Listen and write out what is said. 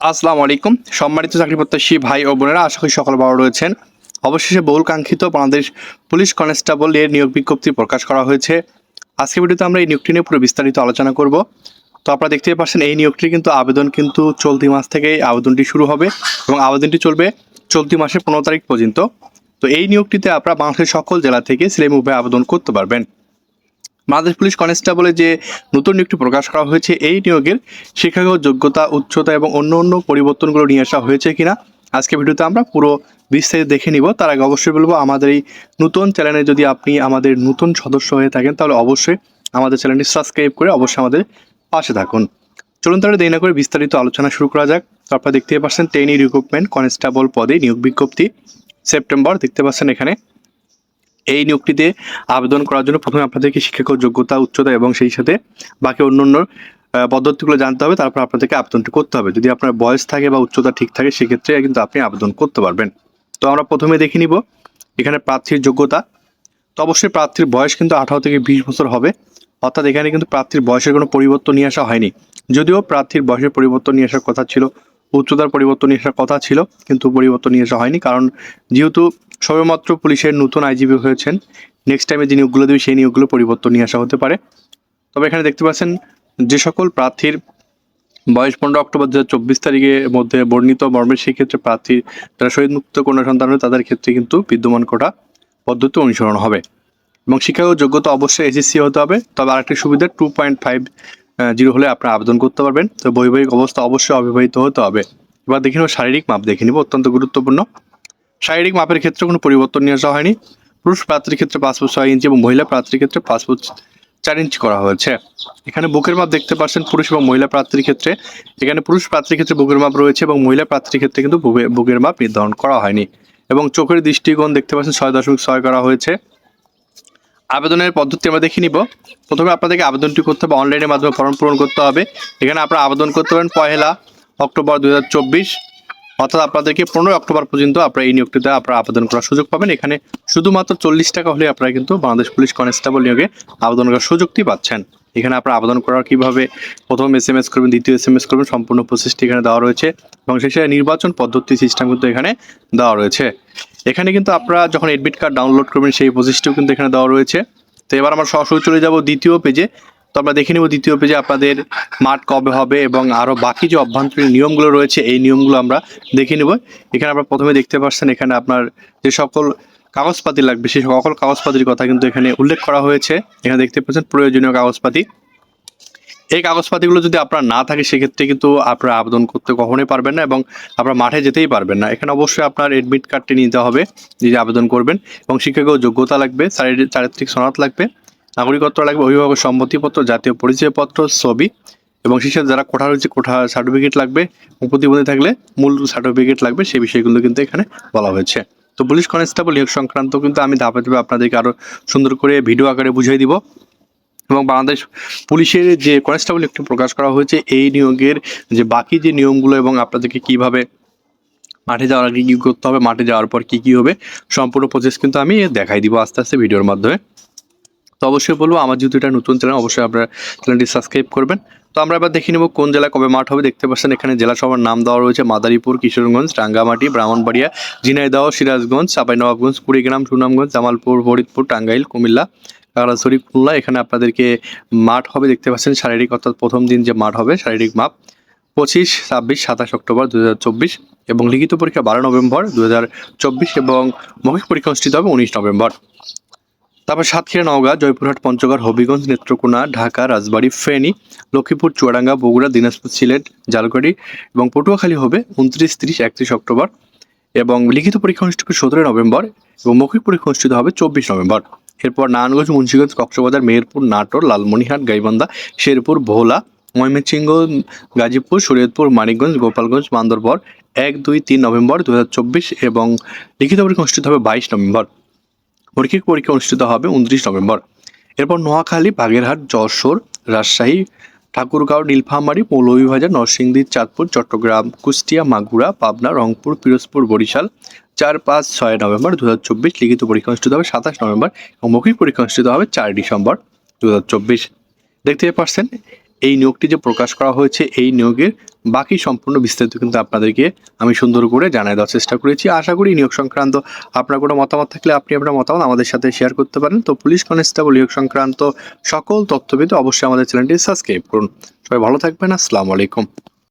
আসসালামু আলাইকুম। সম্মানিত চাকরি প্রত্যাশী ভাই ও বোনেরা, আশা করি সকল ভালো রয়েছেন। অবশেষে বহুল কাঙ্ক্ষিত বাংলাদেশ পুলিশ কনস্টেবল এর নিয়োগ বিজ্ঞপ্তি প্রকাশ করা হয়েছে। আজকে ভিডিওতে আমরা এই নিয়োগটি নিয়ে পুরো বিস্তারিত আলোচনা করব। তো আপনারা দেখতেই পাচ্ছেন, এই নিয়োগটির কিন্তু আবেদন কিন্তু চলতি মাস থেকে আবেদনটি শুরু হবে এবং আবেদনটি চলবে চলতি মাসের পনেরো তারিখ পর্যন্ত। তো এই নিয়োগটিতে আপনারা বাংলাদেশের সকল জেলা থেকে সিলেম উভয় আবেদন করতে পারবেন। বাংলাদেশ পুলিশ কনস্টেবলে যে নতুন নিয়োগটি প্রকাশ করা হয়েছে, এই নিয়োগের শিক্ষাগত যোগ্যতা, উচ্চতা এবং অন্য অন্য পরিবর্তনগুলো নিয়ে আসা হয়েছে কিনা, আজকে ভিডিওতে আমরা পুরো বিস্তারিত দেখে নিব। তার আগে অবশ্যই বলব, আমাদের এই নতুন চ্যানেলে যদি আপনি আমাদের নতুন সদস্য হয়ে থাকেন, তাহলে অবশ্যই আমাদের চ্যানেলটি সাবস্ক্রাইব করে অবশ্যই আমাদের পাশে থাকুন। চলুন তাহলে দেরি না করে বিস্তারিত আলোচনা শুরু করা যাক। তো আপনারা দেখতে পাচ্ছেন ট্রেনি রিক্রুটমেন্ট কনস্টেবল পদে নিয়োগ বিজ্ঞপ্তি সেপ্টেম্বর দেখতে পাচ্ছেন এখানে এই নিয়োগটিতে আবেদন করার জন্য প্রথমে আপনাদেরকে শিক্ষাগত যোগ্যতা, উচ্চতা এবং সেই সাথে বাকি অন্য অন্য পদ্ধতিগুলো জানতে হবে। তারপর আপনাদেরকে আবেদনটি করতে হবে। যদি আপনার বয়স থাকে বা উচ্চতা ঠিক থাকে, সেক্ষেত্রে কিন্তু আপনি আবেদন করতে পারবেন। তো আমরা প্রথমে দেখে নিব এখানে প্রার্থীর যোগ্যতা। তো অবশ্যই প্রার্থীর বয়স কিন্তু আঠারো থেকে বিশ বছর হবে। অর্থাৎ এখানে কিন্তু প্রার্থীর বয়সের কোনো পরিবর্তন নিয়ে আসা হয়নি। যদিও প্রার্থীর বয়সের পরিবর্তন নিয়ে আসার কথা ছিল, উচ্চতার পরিবর্তন নিয়ে আসার কথা ছিল, কিন্তু পরিবর্তন নিয়ে আসা হয়নি। কারণ যেহেতু সবেমাত্র পুলিশের নতুন আইজিপি হয়েছেন। নেক্সট টাইমে যে নিয়োগগুলো দেবে, সেই নিয়োগগুলো পরিবর্তন নিয়ে আসা হতে পারে। তবে এখানে দেখতে পাচ্ছেন, যে সকল প্রার্থীর বয়স পনেরো অক্টোবর দু চব্বিশ তারিখের মধ্যে বর্ণিত মর্মের সেই ক্ষেত্রে প্রার্থী যারা শহীদ মুক্ত কন্যা সন্তান তাদের ক্ষেত্রে কিন্তু বিদ্যমান কোটা পদ্ধতি অনুসরণ হবে। এবং শিক্ষাগত যোগ্যতা অবশ্যই এসএসসি হতে হবে। তবে আরেকটি সুবিধা টু পয়েন্ট ফাইভ জিরো হলে আপনারা আবেদন করতে পারবেন। তো বৈবাহিক অবস্থা অবশ্যই অবিবাহিত হতে হবে। এবার দেখে নেব শারীরিক মাপ, দেখে নিব, অত্যন্ত গুরুত্বপূর্ণ। শারীরিক মাপের ক্ষেত্রে কোনো পরিবর্তন নিয়ে আসা হয়নি। পুরুষ প্রার্থীর ক্ষেত্রে পাঁচ ফুট ছয় ইঞ্চি এবং মহিলা প্রার্থীর ক্ষেত্রে পাঁচ ফুট চার ইঞ্চি করা হয়েছে। এখানে বুকের মাপ দেখতে পাচ্ছেন পুরুষ এবং মহিলা প্রার্থীর ক্ষেত্রে। এখানে পুরুষ প্রার্থীর ক্ষেত্রে বুকের মাপ রয়েছে এবং মহিলা প্রার্থীর ক্ষেত্রে কিন্তু বুকে- বুকের মাপ নির্ধারণ করা হয়নি এবং চোখের দৃষ্টিকোণ দেখতে পাচ্ছেন ছয় দশমিক ছয় করা হয়েছে। আবেদনের পদ্ধতি আমরা দেখে নিব। প্রথমে আপনাদেরকে আবেদনটি করতে হবে, অনলাইনের মাধ্যমে ফর্ম পূরণ করতে হবে। এখানে আপনারা আবেদন করতে পারেন পহেলা অক্টোবর দু হাজার চব্বিশ। অর্থাৎ আপনাদেরকে পনেরোই অক্টোবর পর্যন্ত আপনারা এই নিয়োগটিতে আপনারা আবেদন করার সুযোগ পাবেন। এখানে শুধুমাত্র চল্লিশ টাকা হলে আপনারা কিন্তু বাংলাদেশ পুলিশ কনস্টেবল নিয়োগে আবেদন করার সুযোগটি পাচ্ছেন। এখানে আপনারা আবেদন করার কীভাবে প্রথম এস এম এস করবেন, দ্বিতীয় এস এম এস করবেন, সম্পূর্ণ প্রসেসটি এখানে দেওয়া রয়েছে এবং সাথে নির্বাচন পদ্ধতি সিস্টেম কিন্তু এখানে দেওয়া রয়েছে। এখানে কিন্তু আপনারা যখন এডমিট কার্ড ডাউনলোড করবেন সেই প্রসেসটিও কিন্তু এখানে দেওয়া রয়েছে। তো এবার আমরা সরাসরি চলে যাব দ্বিতীয় পেজে তো আমরা দেখে নেব দ্বিতীয় পেজে আপনাদের মাঠ কবে হবে এবং আরও বাকি যে অভ্যন্তরীণ নিয়মগুলো রয়েছে, এই নিয়মগুলো আমরা দেখে নেব। এখানে আপনারা প্রথমে দেখতে পাচ্ছেন, এখানে আপনার যে সকল কাগজপাতি লাগবে, সেই সকল কাগজপাতির কথা কিন্তু এখানে উল্লেখ করা হয়েছে। এখানে দেখতে পাচ্ছেন প্রয়োজনীয় কাগজপাতি। এই কাগজপাতিগুলো যদি আপনার না থাকে, সেক্ষেত্রে কিন্তু আপনারা আবেদন করতে কখনোই পারবেন না এবং আপনারা মাঠে যেতেই পারবেন না। এখানে অবশ্যই আপনার এডমিট কার্ডটি নিতে হবে, যে আবেদন করবেন এবং শিক্ষাগত যোগ্যতা লাগবে চারিত্রিক সনদ লাগবে। নাগরিকত্ব লাগবে অভিভাবকের সম্মতিপত্র, জাতীয় পরিচয়পত্র, ছবি এবং সাথে যারা কোঠা রয়েছে, কোঠা সার্টিফিকেট লাগবে, প্রতিবন্ধী থাকলে মূল সার্টিফিকেট লাগবে, সেই বিষয়গুলো কিন্তু এখানে বলা হয়েছে। তো পুলিশ কনস্টেবল, নিয়োগ সংক্রান্ত কিন্তু আমি ধাপে ধাপে আপনাদেরকে আরও সুন্দর করে ভিডিও আকারে বুঝিয়ে দিব। এবং বাংলাদেশ পুলিশের যে কনস্টেবল একটি প্রকাশ করা হয়েছে, এই নিয়োগের যে বাকি যে নিয়মগুলো এবং আপনাদেরকে কীভাবে মাঠে যাওয়ার আগে কী করতে হবে, মাঠে যাওয়ার পর কি কি হবে, সম্পূর্ণ প্রসেস কিন্তু আমি দেখাই দিব আস্তে আস্তে ভিডিওর মাধ্যমে। তো অবশ্যই বলব, আমার যেহেতু এটা নতুন চ্যানেল অবশ্যই আপনারা চ্যানেলটি সাবস্ক্রাইব করবেন। তো আমরা এবার দেখে নেব কোন জেলা কবে মাঠ হবে, দেখতে পাচ্ছেন এখানে জেলা সভার নাম দেওয়া রয়েছে মাদারীপুর, কিশোরগঞ্জ, রাঙ্গামাটি, ব্রাহ্মণবাড়িয়া, ঝিনাইদহ, সিরাজগঞ্জ চাঁপাইনবাবগঞ্জ কুড়িগ্রাম, সুনামগঞ্জ, জামালপুর, ফরিদপুর, টাঙ্গাইল, কুমিল্লা খাগড়াছড়ি খুলনা। এখানে আপনাদেরকে মাঠ হবে, দেখতে পাচ্ছেন শারীরিক, অর্থাৎ প্রথম দিন যে মাঠ হবে, শারীরিক মাপ পঁচিশ, ছাব্বিশ, সাতাশ অক্টোবর দু হাজার চব্বিশ এবং লিখিত পরীক্ষা বারো নভেম্বর দু হাজার চব্বিশ এবং মৌখিক পরীক্ষা অনুষ্ঠিত হবে উনিশ নভেম্বর। তারপর সাতক্ষীরা, নওগাঁ, জয়পুরহাট, পঞ্চগড়, হবিগঞ্জ, নেত্রকোনা, ঢাকা, রাজবাড়ী, ফেনী, লক্ষ্মীপুর, চুয়াডাঙ্গা, বগুড়া, দিনাজপুর, সিলেট জালগাড়ি এবং পটুয়াখালী হবে উনত্রিশ, তিরিশ, একত্রিশ অক্টোবর এবং লিখিত পরীক্ষা অনুষ্ঠিত হবে সতেরোই নভেম্বর এবং মৌখিক পরীক্ষা অনুষ্ঠিত হবে চব্বিশ নভেম্বর। এরপর নারায়ণগঞ্জ, মুন্সিগঞ্জ, কক্সবাজার, মেহেরপুর, নাটোর, লালমনিরহাট, গাইবান্ধা, শেরপুর, ভোলা, ময়মনসিংহ, গাজীপুর, শরীয়তপুর, মানিকগঞ্জ, গোপালগঞ্জ বান্দরবর এক, দুই, তিন নভেম্বর দু হাজার চব্বিশ এবং লিখিত পরীক্ষা অনুষ্ঠিত হবে বাইশ নভেম্বর। মৌখিক পরীক্ষা অনুষ্ঠিত হবে উনত্রিশ নভেম্বর। এরপর নোয়াখালী, বাগেরহাট, যশোর, রাজশাহী, ঠাকুরগাঁও, নীলফামারী, মৌলভীবাজার, নরসিংদী, চাঁদপুর, চট্টগ্রাম, কুষ্টিয়া, মাগুরা, পাবনা, রংপুর, পিরোজপুর, বরিশাল। চার, পাঁচ, ছয় নভেম্বর দু হাজার চব্বিশ লিখিত পরীক্ষা অনুষ্ঠিত হবে সাতাশ নভেম্বর এবং মৌখিক পরীক্ষা অনুষ্ঠিত হবে চার ডিসেম্বর দু হাজার চব্বিশ। দেখতে পাচ্ছেন এই নিয়োগটি যে প্রকাশ করা হয়েছে, এই নিয়োগের বাকি সম্পূর্ণ বিস্তারিত কিন্তু আপনাদেরকে আমি সুন্দর করে জানাই দেওয়ার চেষ্টা করেছি। আশা করি নিয়োগ সংক্রান্ত আপনার কোনো মতামত থাকলে আপনি আপনার মতামত আমাদের সাথে শেয়ার করতে পারেন। তো পুলিশ কনস্টেবল, নিয়োগ সংক্রান্ত সকল তথ্য পেতে অবশ্যই আমাদের চ্যানেলটি সাবস্ক্রাইব করুন। সবাই ভালো থাকবেন। আসসালামু আলাইকুম।